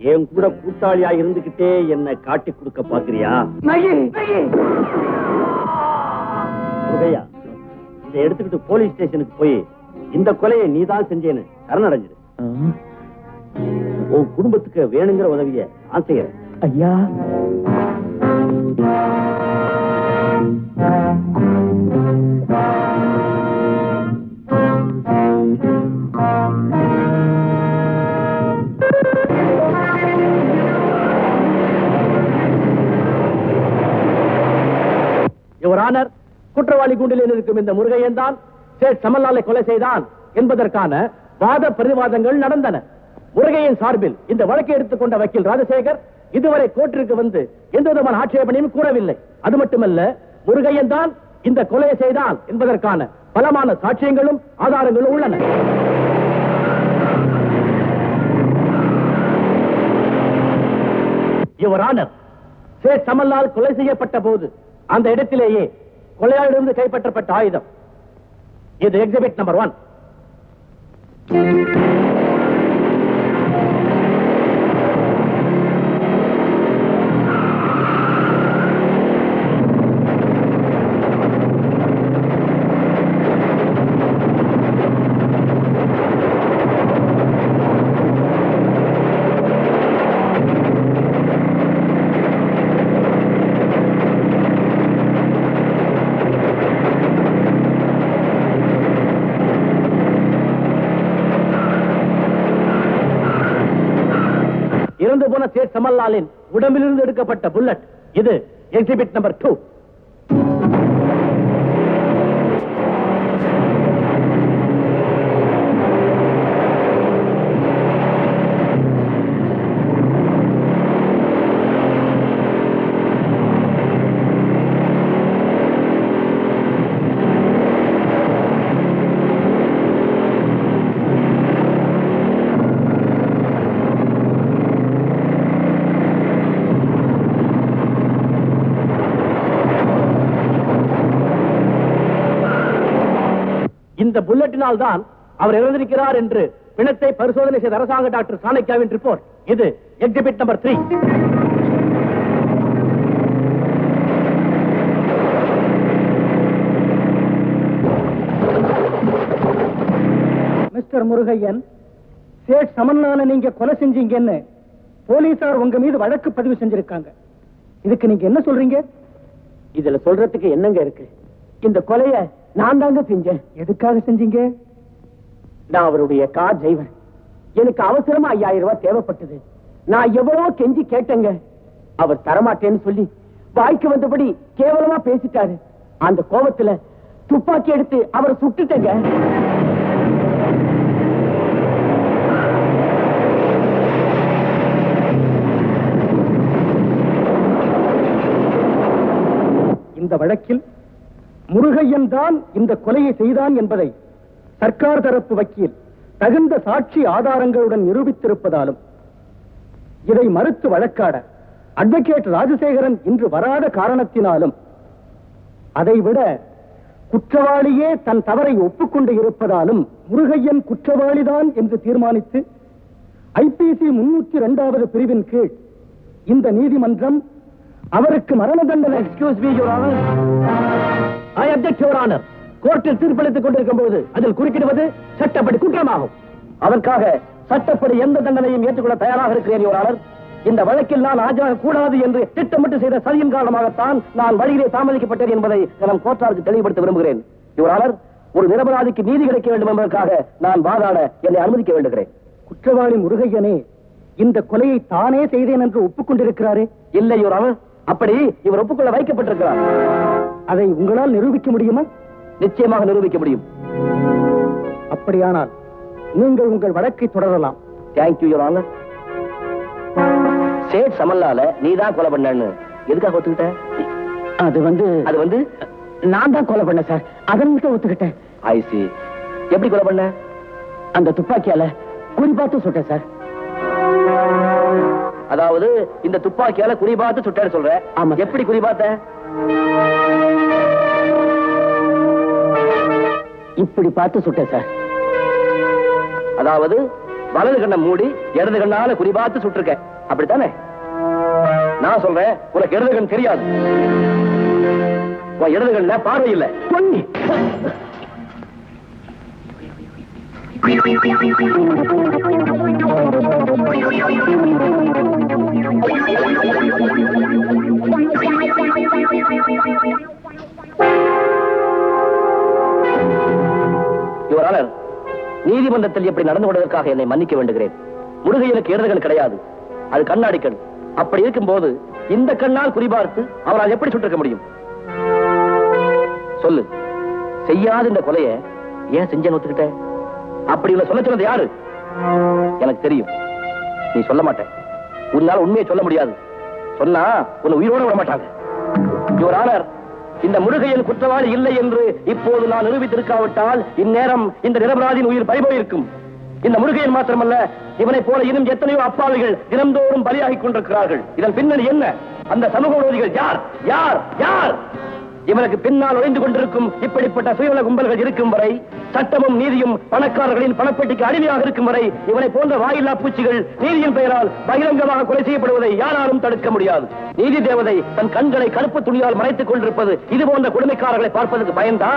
என் கூட கூட்டாளியா இருந்துகிட்டே என்ன காட்டி கொடுக்க பாக்குறியா முருகையா இதை எடுத்துக்கிட்டு போலீஸ் ஸ்டேஷனுக்கு போய் இந்த கொலையை நீதான் செஞ்சேன்னு சரணடைஞ்சிரு. உன் குடும்பத்துக்கு வேணுங்கிற உதவிய செய்யறேன். ஐயா. கொண்டிருக்கும் இந்த முருகையன் தான் சேட் சமல்லாலை கொலை செய்தான் என்பதற்கான வாத பிரதிவாதங்கள் நடந்தன. முருகையின் சார்பில் இந்த வழக்கை எடுத்துக்கொண்ட வக்கீல் ராஜசேகர் இதுவரை கோர்ட்டிற்கு வந்து எந்த விதமான ஆட்சேபனையும் கூறவில்லை. அது மட்டுமல்ல முருகையன் தான் இந்த கொலையை செய்தான் என்பதற்கான பலமான சாட்சியங்களும் ஆதாரங்களும் உள்ளன. யுவர் ஆனர் சேட் சமல்லால் கொலை செய்யப்பட்ட போது அந்த இடத்திலேயே கொலையாளிடமிருந்து கைப்பற்றப்பட்ட ஆயுதம். இது எக்ஸிபிட் நம்பர் ஒன் இறந்து சமல்லாலின் உடம்பிலிருந்து எடுக்கப்பட்ட புல்லட். இது எக்ஸிபிட் நம்பர் டூ இந்த புல்லட்டினால் தான் அவர் இறந்திருக்கிறார் என்று பிணத்தை பரிசோதனை செய்த அரசாங்க டாக்டர் சாணக்கியாவின் ரிப்போர்ட். இது exhibit number three. Mister Murugaiyan said சமன்னால நீங்க கொலை செஞ்சீங்கன்னு போலீசார் உங்க மீது வழக்கு பதிவு செஞ்சிருக்காங்க. இதுக்கு நீங்க என்ன சொல்றீங்க? இதுல சொல்றதுக்கு என்னங்க இருக்கு? இந்த கொலைய நான் தாங்க செஞ்சேன். எதுக்காக செஞ்சீங்க? நான் அவருடைய கார் டிரைவர் எனக்கு அவசரமா ஐயாயிரம் ரூபாய் தேவைப்பட்டது. நான் எவ்வளவோ கெஞ்சி கேட்டேங்க. அவர் தரமாட்டேன்னு சொல்லி வாய்க்கு வந்தபடி கேவலமா பேசிட்டாரு. அந்த கோபத்துல துப்பாக்கி எடுத்து அவரை சுட்டுட்டேங்க. இந்த வழக்கில் முருகையன் தான் இந்த கொலையை செய்தான் என்பதை சர்க்கார் தரப்பு வக்கீல் தகுந்த சாட்சி ஆதாரங்களுடன் நிரூபித்திருப்பதாலும் இதை மறுத்து வழக்காட அட்வொகேட் ராஜசேகரன் இன்று வராத காரணத்தினாலும் அதைவிட குற்றவாளியே தன் தவறை ஒப்புக்கொண்டு இருப்பதாலும் முருகையன் குற்றவாளிதான் என்று தீர்மானித்து ஐபிசி முன்னூற்றி இரண்டாவது பிரிவின் கீழ் இந்த நீதிமன்றம் அவருக்கு மரண தண்டனை. எக்ஸ்கியூஸ் மீ ஆனர் கோர்ட்டில் தீர்ப்பளித்துக் கொண்டிருக்கும் போது அதில் குறுக்கிடுவது சட்டப்படி குற்றமாகும். அதற்காக சட்டப்படி எந்த தண்டனையும் ஏற்றுக்கொள்ள தயாராக இருக்கிறேன் யுவர் ஆனர். இந்த வழக்கில் நான் ஆஜராக கூடாது என்று திட்டமிட்டு செய்த சதியின் காரணமாகத்தான் நான் வழியிலே தாமதிக்கப்பட்டேன் என்பதை நம் கோர்ட்டாருக்கு தெளிவுபடுத்த விரும்புகிறேன். யுவர் ஆனர் ஒரு நிரபராதிக்கு நீதி கிடைக்க வேண்டும் என்பதற்காக நான் வாதாட என்னை அனுமதிக்க வேண்டுகிறேன். குற்றவாளி முருகையனே இந்த கொலையை தானே செய்தேன் என்று ஒப்புக்கொண்டிருக்கிறாரே? இல்லை யுவர் ஆனர். அப்படி இவர் ஒப்புக்கொள்ள வைக்கப்பட்டிருக்கிறார். அதை உங்களால் நிரூபிக்க முடியுமா? நிச்சயமாக நிரூபிக்க முடியும். அப்படியானால் நீங்கள் உங்கள் வழக்கை தொடரலாம். தேங்க்யூ ஆனர் சேட் சமல்லால நீ தான் கொலை பண்ணன்னு. எதுக்காக ஒத்துக்கிட்ட? அது வந்து அது வந்து? நான் தான் கொலை பண்ணேன் சார். அதற்கு ஒத்துக்கிட்டேன். ஐசி எப்படி கொலை பண்ண? அந்த துப்பாக்கியால குறிப்பாத்து சுட்டேன் சார். அதாவது இந்த துப்பாக்கியால குறிபாத்து சுட்டேன்னு சொல்ற ஆமா. எப்படி குறிபாத்த இப்படி பார்த்து சுட்டேன் சார். அதாவது வலது கண்ணை மூடி இடது கண்ணால குறிபார்த்து சுட்டிருக்க அப்படித்தானே? நான் சொல்றேன் உனக்கு இடது கண் தெரியாது. உன் இடது கண்ண பார்வை இல்ல. பொன்னி. யுவரானர் நீதிமன்றத்தில் எப்படி நடந்து கொண்டதற்காக என்னை மன்னிக்க வேண்டுகிறேன். முருகையனுக்கு இடதுகள் கிடையாது. அது கண்ணாடி கண். அப்படி இருக்கும்போது இந்த கண்ணால் குறிபார்த்து அவரால் எப்படி சுட்டிருக்க முடியும்? சொல்லு. செய்யாத இந்த கொலைய ஏன் செஞ்சேன்னு ஒத்துக்கிட்ட? அப்படி உள்ள சொல்ல சொன்னது யாரு? எனக்கு தெரியும். நீ சொல்ல மாட்டேன். உன்னால உண்மையை சொல்ல முடியாது. சொன்னா உன்னை உயிரோட விட மாட்டாங்க. யுவர் ஆனர் இந்த முருகையன் குற்றவாளி இல்லை என்று இப்போது நான் நிரூபித்திருக்காவிட்டால் இந்நேரம் இந்த நிரபராதியின் உயிர் பறிபோயிருக்கும். இந்த முருகையன் மாத்திரமல்ல இவனை போல இன்னும் எத்தனையோ அப்பாவிகள் தினந்தோறும் பலியாகிக் கொண்டிருக்கிறார்கள். இதன் பின்னணி என்ன? அந்த சமூக விரோதிகள் யார்? யார்? யார்? இவனுக்கு பின்னால் ஒளிந்து கொண்டிருக்கும் இப்படிப்பட்ட சுயநல கும்பல்கள் இருக்கும் வரை சட்டமும் நீதியும் பணக்காரர்களின் பணப்பெட்டிக்கு அடிமையாக இருக்கும் வரை இவனை போன்ற வாயில்லா பூச்சிகள் நீதியின் பெயரால் பகிரங்கமாக கொலை செய்யப்படுவதை யாராலும் தடுக்க முடியாது. நீதி தேவதை தன் கண்களை கருப்பு துணியால் மறைத்துக் கொண்டிருப்பது இது போன்ற கொடுமைக்காரர்களை பார்ப்பதற்கு பயந்தா?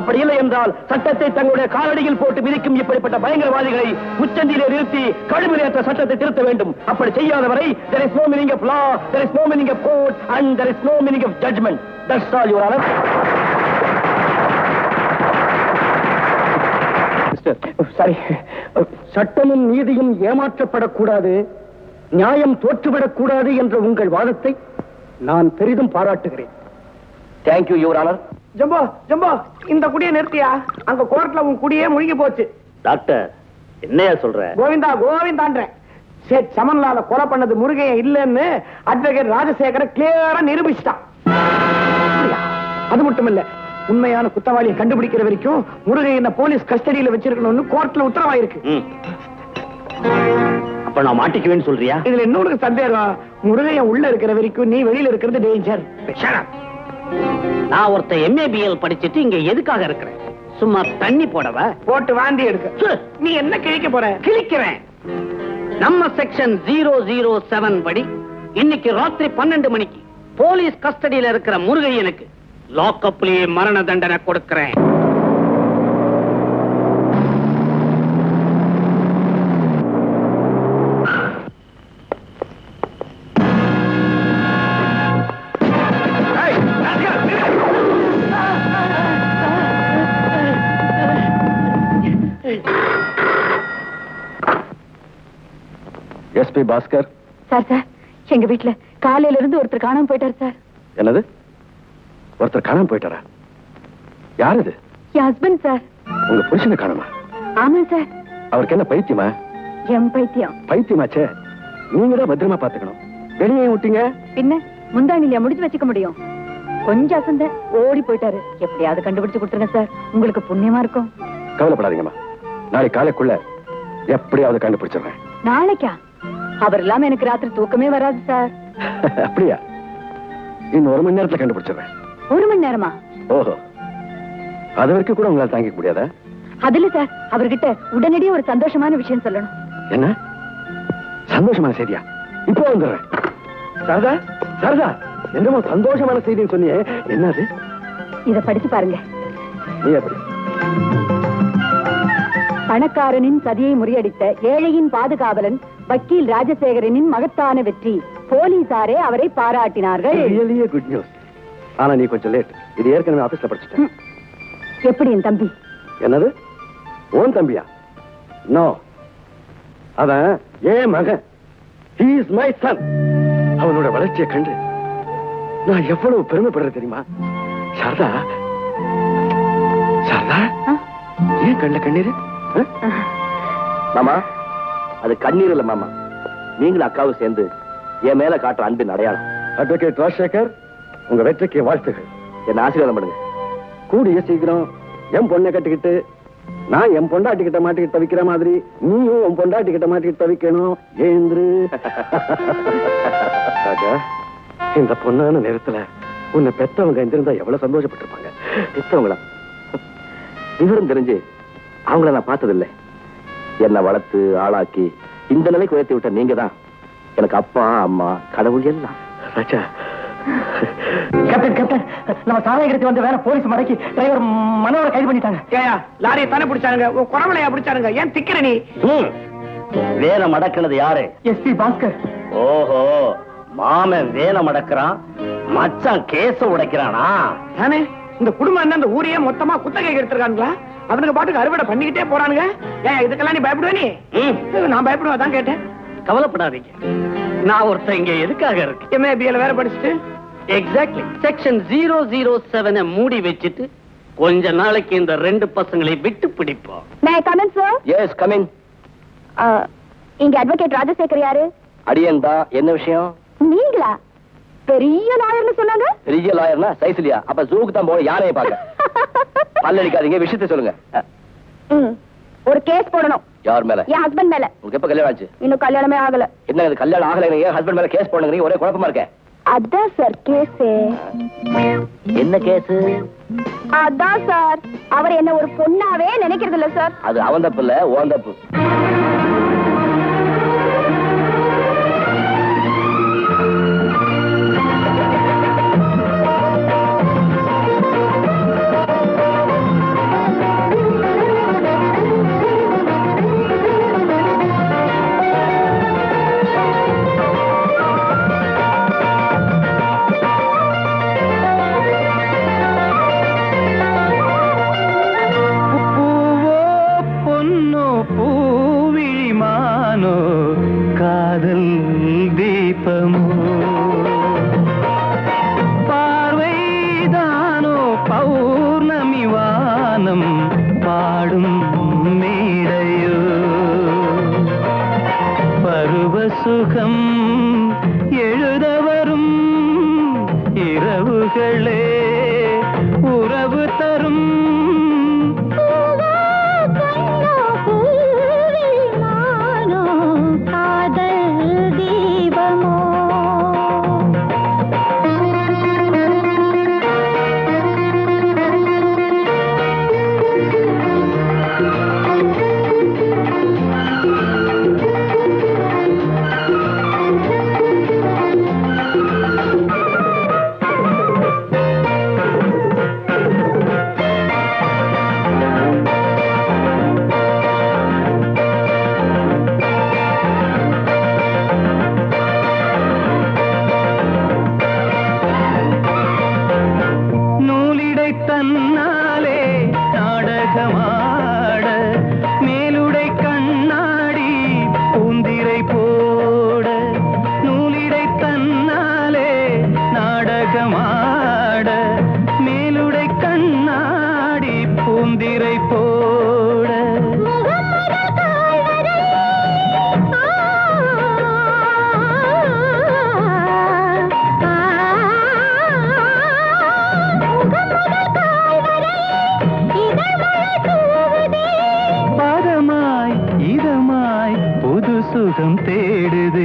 அப்படி இல்லை என்றால் சட்டத்தை தங்களுடைய காலடியில் போட்டு மிதிக்கும் இப்படிப்பட்ட பயங்கரவாதிகளை உச்சந்தியிலே நிறுத்தி கழுவிலேற்ற சட்டத்தை திருத்த வேண்டும். அப்படி செய்யாதவரை there is no meaning of law there is no meaning of court and there is no meaning of judgment. That's all your honor சரி சட்டமும் நீதியும் ஏமாற்றப்படக்கூடாது நியாயம் தோற்றுவிடக்கூடாது என்ற உங்கள் வாதத்தை நான் பெரிதும் பாராட்டுகிறேன். You your honor. Jumbo Jumbo இந்த குடியை நிறுத்தியா? அங்க கோர்ட்ல உன் குடியே முழுகி போச்சு. டாக்டர் என்னையா சொல்ற? கோவிந்தா கோவிந்தான்றேன். சேட் சமன்லால கொலை பண்ணது முருகையன் இல்லைன்னு அட்வொகேட் ராஜசேகர கிளியரா நிரூபிச்சிட்டான்? அது மட்டும் இல்ல உண்மையான குத்தவாளியை கண்டுபிடிக்கிற வரைக்கும் முருகையனை போலீஸ் கஸ்டடியில வச்சிருக்கணும்னு கோர்ட்ல உத்தரவாயிருக்கு. அப்ப நான் மாட்டிக்குவேன்னு சொல்றியா? இதுல இன்னொரு சந்தேகம்? முருகையன் உள்ள இருக்கிற வரைக்கும் நீ வெளியில இருக்கிறது டேஞ்சர் நான் ஒருத்த எம்ஏபிஎல் படிச்சிட்டு இங்க எதுக்காக இருக்கிறேன்? சும்மா தண்ணி போடவ? போட்டு வாந்தி எடுக்க. நீ என்ன கிழிக்க போற? கிழிக்கிறேன். நம்ம செக்ஷன் ஜீரோ ஜீரோ செவன் படி இன்னைக்கு ராத்திரி பன்னெண்டு மணிக்கு போலீஸ் கஸ்டடியில இருக்கிற முருகையனுக்கு லாக்அப்லயே மரண தண்டனை கொடுக்கிறேன். எஸ்பி பாஸ்கர். சார் சார் எங்க வீட்ல காலையில இருந்து ஒருத்தர் காணாம போயிட்டார் சார். என்னது? ஒருத்தர் காணாம போயிட்டாரா? யார் இது? என் ஹஸ்பண்ட் சார் உங்க புருஷனை காணுமா? ஆமா சார் அவருக்கு என்ன பைத்தியமா? என் பைத்தியம். பைத்தியமாச்சே. நீங்க தான் பத்திரமா பாத்துக்கணும் வெளியே விட்டீங்க? பின்ன முந்தானிலையா முடிச்சு வச்சுக்க முடியும். கொஞ்சம் அசந்த ஓடி போயிட்டாரு. எப்படியாவது கண்டுபிடிச்சு கொடுத்துருங்க சார் உங்களுக்கு புண்ணியமா இருக்கும். கவலைப்படாதீங்கம்மா. நாளைக்கு காலைக்குள்ள எப்படியாவது கண்டுபிடிச்சிடுறேன். நாளைக்கா? அவர் இல்லாம எனக்கு ராத்திரி தூக்கமே வராது சார் அப்படியா? இன்னும் ஒரு மணி நேரத்துல கண்டுபிடிச்சிடுறேன். ஒரு மணி நேரமா? ஓஹோ. அது வரைக்கும் கூட உங்களால தாங்கிக்க முடியாதா? அதுல சார் அவர்கிட்ட உடனடியே ஒரு சந்தோஷமான விஷயம் சொல்லணும். என்ன? சந்தோஷமான செய்தியா? இப்போ வந்துடுறேன். சரதா சரதா என்னமோ சந்தோஷமான செய்தின்னு சொன்னியே. என்னது? இத படிச்சு பாருங்க. பணக்காரனின் சதியை முறியடித்த ஏழையின் பாதுகாவலன் வக்கீல் ராஜசேகரனின் மகத்தான வெற்றி. போலீசாரே அவரை பாராட்டினார்கள். ரியலியே குட் நியூஸ் ஆனா நீ கொஞ்சம் லேட் இது ஏற்கனவே ஆபீஸ்ல படிச்சுட்டேன். எப்படி என் தம்பி? என்னது? ஓன் தம்பியா? நோ அவன் ஏன் மகன். He is மை சன் அவனோட வளர்ச்சியை கண்டு நான் எவ்வளவு பெருமைப்படுறேன் தெரியுமா? சாரதா? சாரதா? ஏன் கண்ணுல கண்ணீர்? மாமா அது கண்ணீர் இல்ல மாமா. நீங்களும் அக்காவும் சேர்ந்து என் மேல காட்டுற அன்பின் அடையாளம். அட்வொகேட் ராஜசேகர் உங்க வெற்றிக்கு வாழ்த்துகள். என்ன ஆசீர்வாதம் பண்ணுங்க. கூடிய சீக்கிரம் என் பொண்ணை கட்டிக்கிட்டு நான் என் பொண்டாட்டி கிட்ட மாட்டிக்கிட்டு தவிக்கிற மாதிரி நீயும் உன் பொண்டாட்டி கிட்ட மாட்டிக்கிட்டு தவிக்கணும். ஏந்திரு. ராஜா இந்த பொண்ணான நேரத்துல உன்னை பெத்தவங்க இருந்திருந்தா எவ்வளவு சந்தோஷப்பட்டிருப்பாங்க. பெத்தவங்களா? விவரம் தெரிஞ்சு அவங்கள நான் பார்த்ததில்லை. என்னை வளர்த்து ஆளாக்கி இந்த நிலைக்கு உயர்த்தி விட்ட நீங்க தான் எனக்கு அப்பா அம்மா கடவுள் எல்லாம். ராஜா கேப்டன் கேப்டன் நம்ம சாராயகரத்தை வந்து வேற போலீஸ் மடக்கி டிரைவர் மனோரை கைது பண்ணிட்டாங்க. ஏயா லாரியை தானே பிடிச்சானுங்க? உன் குறவலையா பிடிச்சானுங்க? ஏன் திக்கிற நீ. வேலை மடக்கினது யாரு? எஸ்பி பாஸ்கர். ஓஹோ மாமன் வேலை மடக்குறான் மச்சான் கேச உடைக்கிறானா? தானே? இந்த குடும்பம் என்ன இந்த ஊரையே மொத்தமா குத்தகை எடுத்திருக்கானுங்களா? அவனுக்கு பாட்டுக்கு அறுவடை பண்ணிக்கிட்டே போறானுங்க. ஏன் இதுக்கெல்லாம் நீ பயப்படுவ நீ. நான் பயப்படுவா தான் கேட்டேன். கவலைப்படாதீங்க. நான் ஒருத்தன் இங்க எதுக்காக இருக்கேன்? எம்ஏபிஎல் வேற படிச்சுட்டு. எக்ஸாக்ட்லி செக்ஷன் ஜீரோ ஜீரோ செவனை மூடி வச்சுட்டு கொஞ்ச நாளைக்கு இந்த ரெண்டு பசங்களை விட்டு பிடிப்போம். May come in sir yes come in இங்க அட்வொகேட் ராஜசேகர் யாரு? அடியன் தான் என்ன விஷயம்? நீங்களா? பெரிய லாயர்னு சொன்னாங்க. பெரிய லாயர்னா சைசிலியா. அப்ப ஜூக்கு தான் போய் யானையை பார்க்க? பல்லடிக்காதீங்க விஷயத்தை சொல்லுங்க. ஒரு கேஸ் போடணும். யார் மேல? என் ஹஸ்பண்ட் மேல. உங்களுக்கு எப்ப கல்யாணம் ஆச்சு? இன்னும் கல்யாணமே ஆகல. என்ன கல்யாணம் ஆகலைங்க? ஹஸ்பண்ட் மேல கேஸ் போடுங்க ஒரே குழப்பமா இருக்க. அதான் சார் கேஸ். என்ன கேஸ்? அதான் சார். அவர் என்ன ஒரு பொண்ணாவே நினைக்கிறது இல்ல சார். அது அவன் தப்பு இல்ல ஓன் தப்பு. சுகம் எழுத வரும் இரவுகளை. புது சுகம் தேடுதே.